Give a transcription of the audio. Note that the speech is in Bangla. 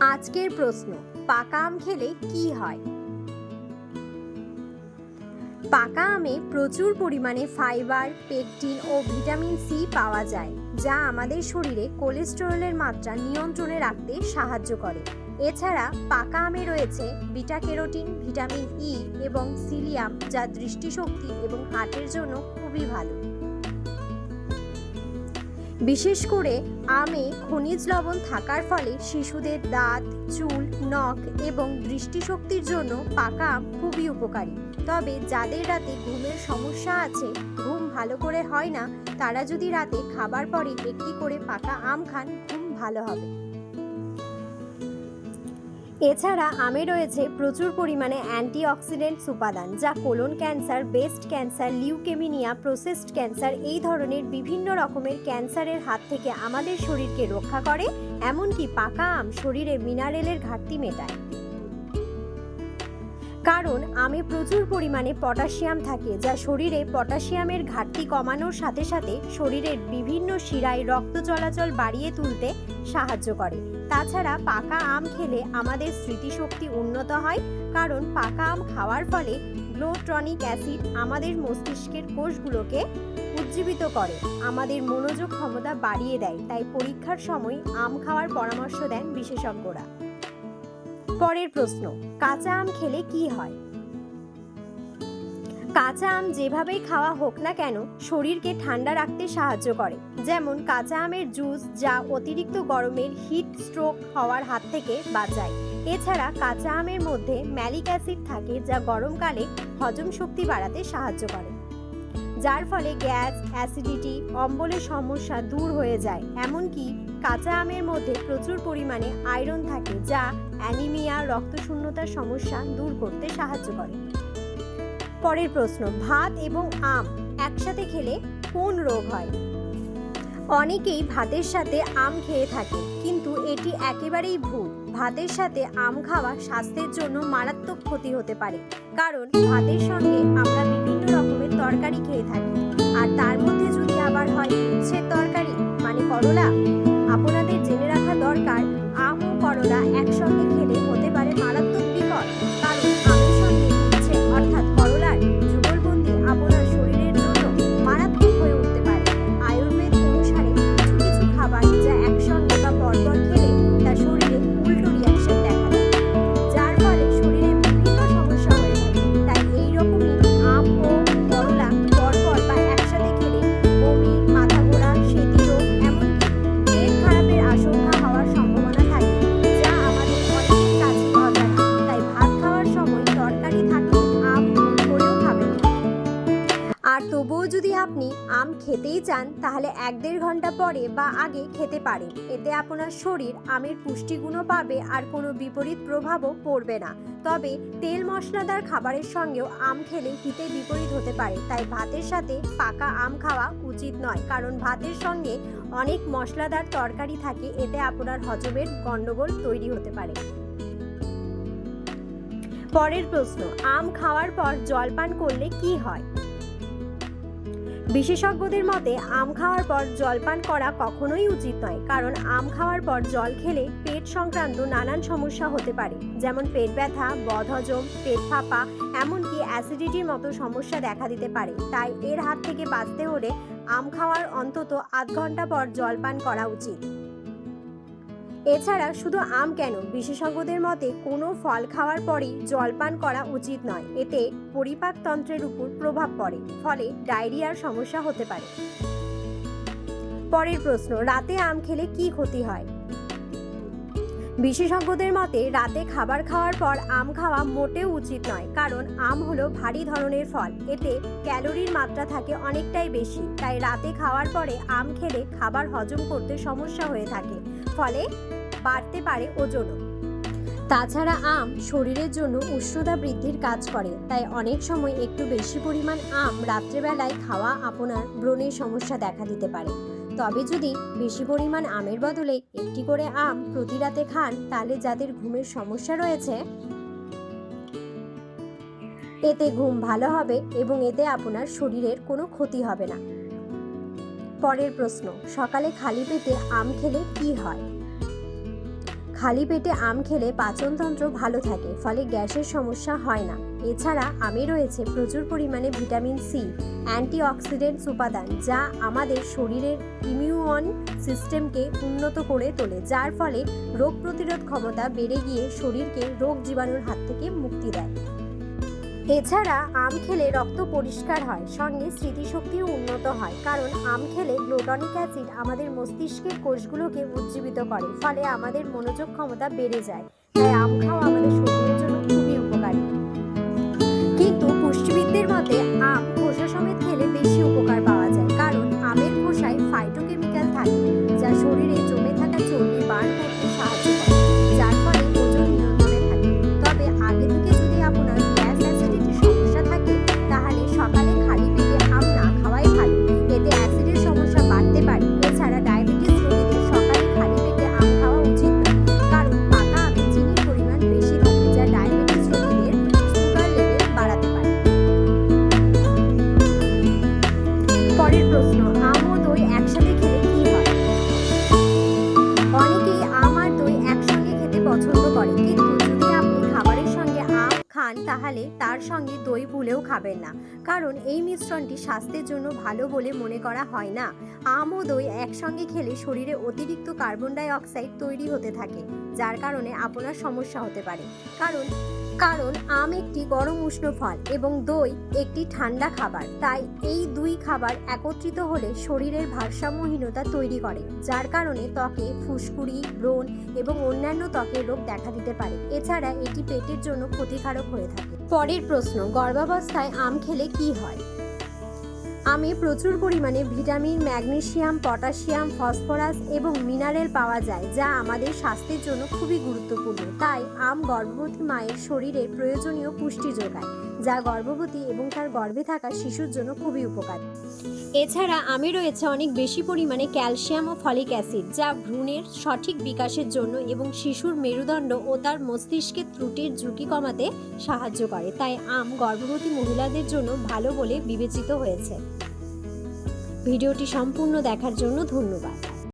আজকের প্রশ্ন, পাকা আম খেলে কি হয়? পাকা আমে প্রচুর পরিমাণে ফাইবার, পেকটিন ও ভিটামিন সি পাওয়া যায়, যা আমাদের শরীরে কোলেস্টেরলের মাত্রা নিয়ন্ত্রণে রাখতে সাহায্য করে। এছাড়া পাকা আমে রয়েছে বিটা ক্যারোটিন ভিটামিন ই এবং সিলিয়াম, যা দৃষ্টিশক্তি এবং হার্টের জন্য খুবই ভালো। বিশেষ করে আমে খনিজ লবণ থাকার ফলে শিশুদের দাঁত, চুল, নখ এবং দৃষ্টিশক্তির জন্য পাকা আম খুবই উপকারী। তবে যাদের রাতে ঘুমের সমস্যা আছে, ঘুম ভালো করে হয় না, তারা যদি রাতে খাবার পরে একটি করে পাকা আম খান, ঘুম ভালো হবে। এছাড়া আমে রয়েছে প্রচুর পরিমাণে অ্যান্টিঅক্সিডেন্টস উপাদান যা colon cancer breast cancer, leukaemia, prostate cancer এই ধরনের বিভিন্ন রকমের ক্যান্সারের হাত থেকে আমাদের শরীরকে রক্ষা করে, এমনকি পাকা আম শরীরে মিনারেলের ঘাটতি মেটায়। কারণ আমে প্রচুর পরিমাণে পটাশিয়াম থাকে, যা শরীরে পটাশিয়ামের ঘাটতি কমানোর সাথে সাথে শরীরের বিভিন্ন শিরায় রক্ত চলাচল বাড়িয়ে তুলতে সাহায্য করে। তাছাড়া পাকা আম খেলে আমাদের স্মৃতিশক্তি উন্নত হয়, কারণ পাকা আম খাওয়ার ফলে গ্লোট্রনিক অ্যাসিড আমাদের মস্তিষ্কের কোষগুলোকে উজ্জীবিত করে, আমাদের মনোযোগ ক্ষমতা বাড়িয়ে দেয়। তাই পরীক্ষার সময় আম খাওয়ার পরামর্শ দেন বিশেষজ্ঞরা। পরের প্রশ্ন, কাঁচা আম খেলে কি হয়? কাঁচা আম যেভাবেই খাওয়া হোক না কেন, শরীরকে ঠান্ডা রাখতে সাহায্য করে। যেমন কাঁচা আমের জুস যা অতিরিক্ত গরমের হিট স্ট্রোক হওয়ার হাত থেকে বাঁচায়। এছাড়া কাঁচা আমের মধ্যে ম্যালিক অ্যাসিড থাকে যা গরমকালে হজম শক্তি বাড়াতে সাহায্য করে। যার ফলে গ্যাস, অ্যাসিডিটি, অম্বলের সমস্যা দূর হয়ে যায়। এমনকি কাঁচা আমের মধ্যে প্রচুর পরিমাণে আয়রন থাকে যা অ্যানিমিয়া রক্তশূন্যতার সমস্যা দূর করতে সাহায্য করে। পরের প্রশ্ন, ভাত এবং আম একসাথে খেলে কোন রোগ হয়? অনেকেই ভাতের সাথে আম খেয়ে থাকে, কিন্তু এটি একেবারেই ভুল। ভাতের সাথে আম খাওয়া স্বাস্থ্যের জন্য মারাত্মক ক্ষতি হতে পারে, কারণ ভাতের সঙ্গে আমরা বিভিন্ন রকমের তরকারি খেয়ে থাকি। আর তার মধ্যে যদি আবার হয় উচ্ছের তরকারি মানে করলা করলা একসঙ্গে খেলে চান তাহলে এক দেড় ঘণ্টা পরে বা আগে খেতে পারেন। এতে আপনার শরীর আমের পুষ্টিগুণও পাবে আর কোনো বিপরীত প্রভাবও পড়বে না। তবে তেল মশলাদার খাবারের সঙ্গেও আম খেলে হিতে বিপরীত হতে পারে। তাই ভাতের সাথে পাকা আম খাওয়া উচিত নয়, কারণ ভাতের সঙ্গে অনেক মশলাদার তরকারি থাকে। এতে আপনার হজমের গণ্ডগোল তৈরি হতে পারে। পরের প্রশ্ন, আম খাওয়ার পর জলপান করলে কি হয়? বিশেষজ্ঞদের মতে, আম খাওয়ার পর জলপান করা কখনোই উচিত নয়, কারণ আম খাওয়ার পর জল খেলে পেট সংক্রান্ত নানান সমস্যা হতে পারে, যেমন পেট ব্যথা, বদহজম, পেট ফাঁপা, এমনকি অ্যাসিডিটির মতো সমস্যা দেখা দিতে পারে। তাই এর হাত থেকে বাঁচতে হলে আম খাওয়ার অন্তত আধ ঘণ্টা পর জলপান করা উচিত। এছাড়া শুধু আম কেন? বিশেষজ্ঞদের মতে কোনো ফল খাওয়ার পরেই জলপান করা উচিত নয়। এতে পরিপাকতন্ত্রের উপর প্রভাব পড়ে, ফলে ডায়রিয়ার সমস্যা হতে পারে। পরের প্রশ্ন, রাতে আম খেলে কি ক্ষতি হয়? বিশেষজ্ঞদের মতে রাতে খাবার খাওয়ার পর আম খাওয়া মোটেও উচিত নয়, কারণ আম হলো ভারী ধরনের ফল। এতে ক্যালোরির মাত্রা থাকে অনেকটাই বেশি, তাই রাতে খাওয়ার পরে আম খেলে খাবার হজম করতে সমস্যা হয়ে থাকে। ফলে বাড়তে পারে ওজনও। তাছাড়া আম শরীরের জন্য উষ্ণতা বৃদ্ধির কাজ করে, তাই অনেক সময় একটু বেশি পরিমাণ আম রাত্রেবেলায় খাওয়া আপনার ব্রণের সমস্যা দেখা দিতে পারে। তবে যদি বেশি পরিমাণ আমের বদলে একটি করে আম প্রতি রাতে খান, তাহলে যাদের ঘুমের সমস্যা রয়েছে, এতে ঘুম ভালো হবে এবং এতে আপনার শরীরের কোনো ক্ষতি হবে না। পরের প্রশ্ন, সকালে খালি পেটে আম খেলে কি হয়? খালি পেটে আম খেলে পাচনতন্ত্র ভালো থাকে, ফলে গ্যাসের সমস্যা হয় না। এছাড়া আমে রয়েছে প্রচুর পরিমাণে ভিটামিন সি অ্যান্টিঅক্সিডেন্টস উপাদান, যা আমাদের শরীরের ইমিউন সিস্টেমকে উন্নত করে তোলে, যার ফলে রোগ প্রতিরোধ ক্ষমতা বেড়ে গিয়ে শরীরকে রোগ জীবাণুর হাত থেকে মুক্তি দেয়। এছাড়া আম খেলে রক্ত পরিষ্কার হয়, সঙ্গে স্মৃতিশক্তিও উন্নত হয়। কারণ আম খেলে গ্লুটনিক অ্যাসিড আমাদের মস্তিষ্কের কোষগুলোকে উজ্জীবিত করে, ফলে আমাদের মনোযোগ ক্ষমতা বেড়ে যায়। তাই আম খাওয়া আমাদের শরীরের জন্য খুবই উপকারী। কিন্তু পুষ্টিবিদদের মতে তাহলে তার সঙ্গে দই ভুলেও খাবেন না। কারণ এই মিশ্রণটি স্বাস্থ্যের জন্য ভালো বলে মনে করা হয় না। আম ও দই একসঙ্গে খেলে শরীরে অতিরিক্ত কার্বন ডাই অক্সাইড তৈরি হতে থাকে, যার কারণে আপনার সমস্যা হতে পারে। কারণ কারণ আম একটি গরম উষ্ণ ফল এবং দই একটি ঠান্ডা খাবার, তাই এই দুই খাবার একত্রিত হলে শরীরের ভারসাম্যহীনতা তৈরি করে, যার কারণে ত্বকে ফুসকুড়ি, ব্রণ এবং অন্যান্য ত্বকের রোগ দেখা দিতে পারে। এছাড়া এটি পেটের জন্য ক্ষতিকারক হয়ে থাকে পরের প্রশ্ন, গর্ভাবস্থায় আম খেলে কি হয়? আমে প্রচুর পরিমাণে ভিটামিন ম্যাগনেশিয়াম পটাশিয়াম ফসফরাস এবং মিনারেল পাওয়া যায়, যা আমাদের স্বাস্থ্যের জন্য খুবই গুরুত্বপূর্ণ। তাই আম গর্ভবতী মায়ের শরীরে প্রয়োজনীয় পুষ্টি যোগায়। যা গর্ভবতী এবং তার গর্ভে থাকা শিশুর জন্য খুবই উপকারী। এছাড়া আমে রয়েছে অনেক বেশি পরিমাণে ক্যালসিয়াম ও ফলিক অ্যাসিড, যা ভ্রূণের সঠিক বিকাশের জন্য এবং শিশুর মেরুদণ্ড ও তার মস্তিষ্কের ত্রুটির ঝুঁকি কমাতে সাহায্য করে। তাই আম গর্ভবতী মহিলাদের জন্য ভালো বলে বিবেচিত হয়েছে। ভিডিওটি সম্পূর্ণ দেখার জন্য ধন্যবাদ।